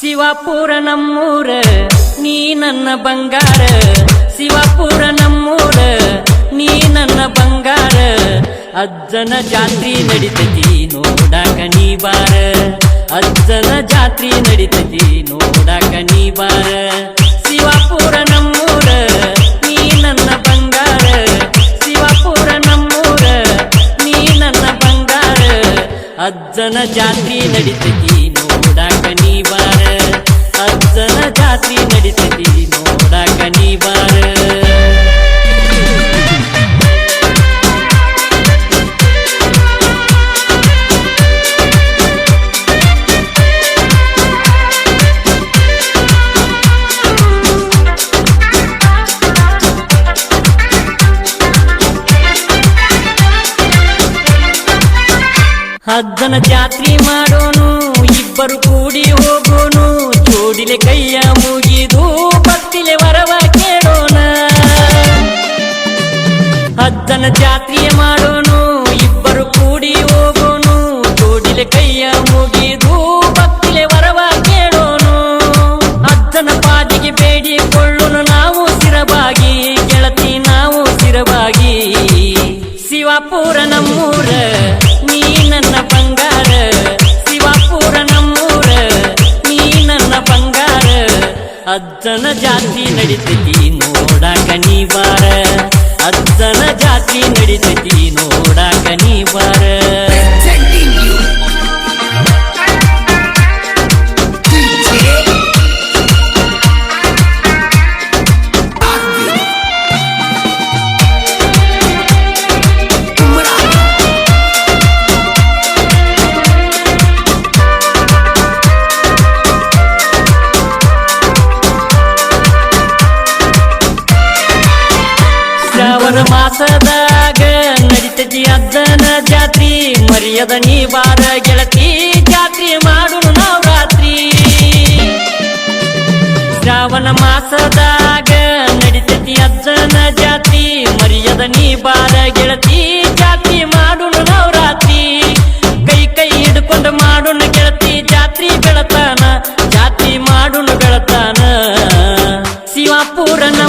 ಶಿವಪುರ ನಮ್ಮೂರ, ನೀ ನನ್ನ ಬಂಗಾರ. ಶಿವಪುರ ನಮ್ಮೂರ, ನೀ ನನ್ನ ಬಂಗಾರ. ಅಜ್ಜನ ಜಾತ್ರಿ ನಡಿತತಿ, ನೋಡಾಕ ನೀ ಬಾರ. ಅಜ್ಜನ ಜಾತ್ರಿ ನಡಿತತಿ, ನೋಡಾಕ ನೀ ಬಾರ. ಶಿವಪುರ ನಮ್ಮೂರ, ನೀ ನನ್ನ ಬಂಗಾರ. ಶಿವಪುರ ನಮ್ಮೂರ, ನೀ ನನ್ನ ಬಂಗಾರ. ಅಜ್ಜನ ಜಾತ್ರಿ ನಡಿತತಿ, ನೋಡಾಕ ನೀ ಬಾರ ಅಜ್ಜನ ಜಾತ್ರಿ ಮಾಡೋನು ಇಬ್ಬರು ಕೂಡಿ ಹೋಗೋನು ಜೋಡಿಲೆ ಕೈಯ ಮುಗಿದು ಭಕ್ತಿಲೆ ವರವ ಕೇಳೋಣ. ಹದ್ದನ ಜಾತ್ರೆಯ ಅಜ್ಜನ ಜಾತಿ ನಡಿತೈತಿ ನೋಡಾಕ ನೀವಾರ. ಅಜ್ಜನ ಜಾತಿ ನಡಿತೈತಿ ಶ್ರಾವಣ ಮಾಸದಾಗ ನಡಿತತಿ ಅದ್ದನ ಜಾತ್ರಿ, ಮರ್ಯಾದ ನೀ ಬಾರ ಗೆಳತಿ, ಜಾತ್ರಿ ಮಾಡು ನಾವು ರಾತ್ರಿ. ಶ್ರಾವಣ ಮಾಸದಾಗ ನಡಿತತಿ ಅದ್ದನ ಜಾತ್ರಿ, ಮರ್ಯಾದ ನೀ ಬಾರ ಗೆಳತಿ, ಜಾತ್ರಿ ಮಾಡು ನಾವು ಕೈ ಕೈ ಹಿಡ್ಕೊಂಡು ಮಾಡೋಣ ಗೆಳತಿ, ಜಾತ್ರಿ ಬೆಳತಾನ, ಜಾತ್ರಿ ಮಾಡೋಣ ಬೆಳತಾನ. ಶಿವಾಪುರನ